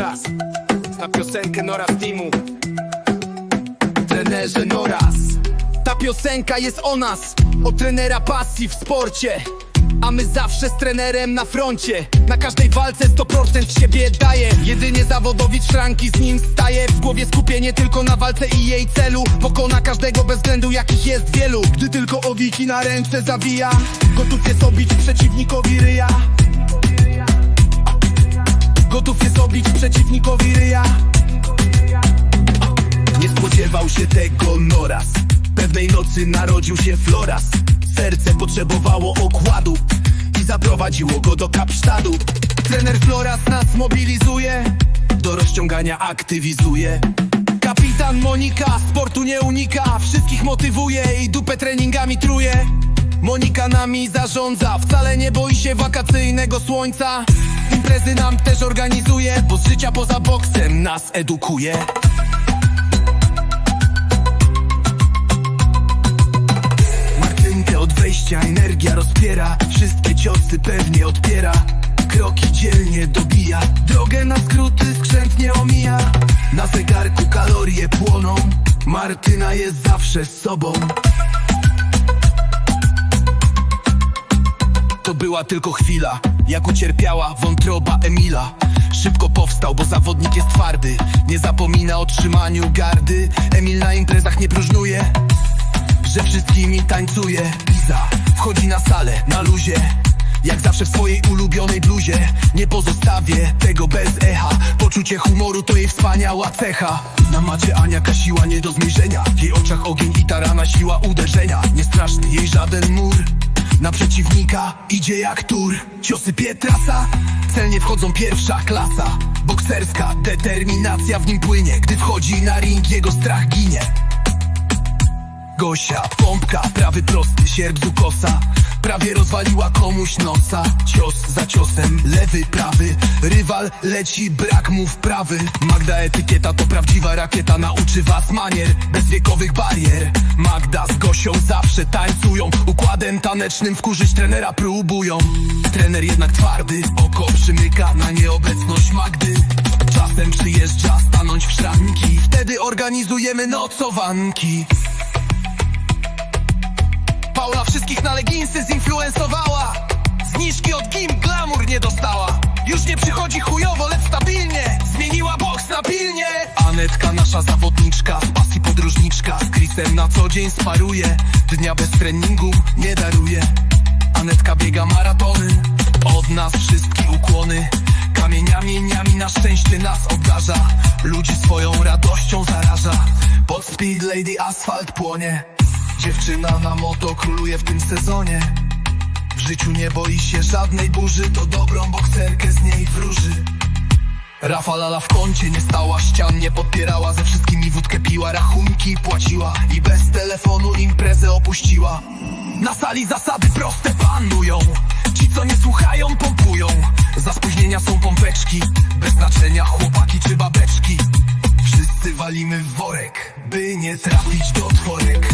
czas na piosenkę Noraz Teamu. Trenerze Noraz. Ta piosenka jest o nas, o trenera pasji w sporcie. A my zawsze z trenerem na froncie. Na każdej walce 100% siebie daje. Jedynie zawodowicz szranki z nim staje. W głowie skupienie tylko na walce i jej celu. Pokona każdego bez względu jakich jest wielu. Gdy tylko owiki na ręce zawija Gotów jest obić przeciwnikowi ryja przeciwnikowi ryja. Nie spodziewał się tego Noras. Pewnej nocy narodził się Floras. Serce potrzebowało okładu I zaprowadziło go do Kapsztadu. Trener Floras nas mobilizuje Do rozciągania aktywizuje. Kapitan Monika sportu nie unika Wszystkich motywuje i dupę treningami truje. Monika nami zarządza Wcale nie boi się wakacyjnego słońca Imprezy nam też organizuje Bo z życia poza boksem nas edukuje. Martynkę od wejścia energia rozpiera Wszystkie ciosy pewnie odpiera. Kroki dzielnie dobija Drogę na skróty skrzętnie omija. Na zegarku kalorie płoną Martyna jest zawsze z sobą. To była tylko chwila, jak ucierpiała wątroba Emila. Szybko powstał, bo zawodnik jest twardy. Nie zapomina o trzymaniu gardy. Emil na imprezach nie próżnuje że wszystkimi tańcuje. Liza wchodzi na salę, na luzie. Jak zawsze w swojej ulubionej bluzie. Nie pozostawię tego bez echa. Poczucie humoru to jej wspaniała cecha. Na macie Ania kasiła nie do zmierzenia. W jej oczach ogień i tarana siła uderzenia. Nie straszny jej żaden mur na przeciwnika idzie jak tur. Ciosy Pietrasa Celnie wchodzą pierwsza klasa. Bokserska determinacja w nim płynie. Gdy wchodzi na ring jego strach ginie. Gosia, pompka, prawy prosty, sierp z ukosa Prawie rozwaliła komuś nosa. Cios za ciosem, lewy, prawy. Rywal leci, brak mu wprawy. Magda etykieta to prawdziwa rakieta Nauczy was manier, bez wiekowych barier. Magda z Gosią zawsze tańcują. Układem tanecznym wkurzyć trenera próbują. Trener jednak twardy, oko przymyka na nieobecność Magdy. Czasem przyjeżdża stanąć w szranki. Wtedy organizujemy nocowanki wszystkich na leginsy zinfluencowała. Zniżki od Kim glamour nie dostała. Już nie przychodzi chujowo, lecz stabilnie. Zmieniła boks na pilnie. Anetka nasza zawodniczka Z pasji podróżniczka. Z Chrisem na co dzień sparuje. Dnia bez treningu nie daruje. Anetka biega maratony. Od nas wszystkie ukłony. Kamieniami, niami na szczęście nas obdarza. Ludzi swoją radością zaraża. Pod speed lady asfalt płonie Dziewczyna na moto króluje w tym sezonie. W życiu nie boi się żadnej burzy To dobrą bokserkę z niej wróży. Rafa Lala w kącie nie stała Ścian nie podpierała Ze wszystkimi wódkę piła Rachunki płaciła I bez telefonu imprezę opuściła. Na sali zasady proste panują Ci co nie słuchają pompują. Za spóźnienia są pompeczki Bez znaczenia chłopaki czy babeczki. Wszyscy walimy w worek By nie trafić do tworek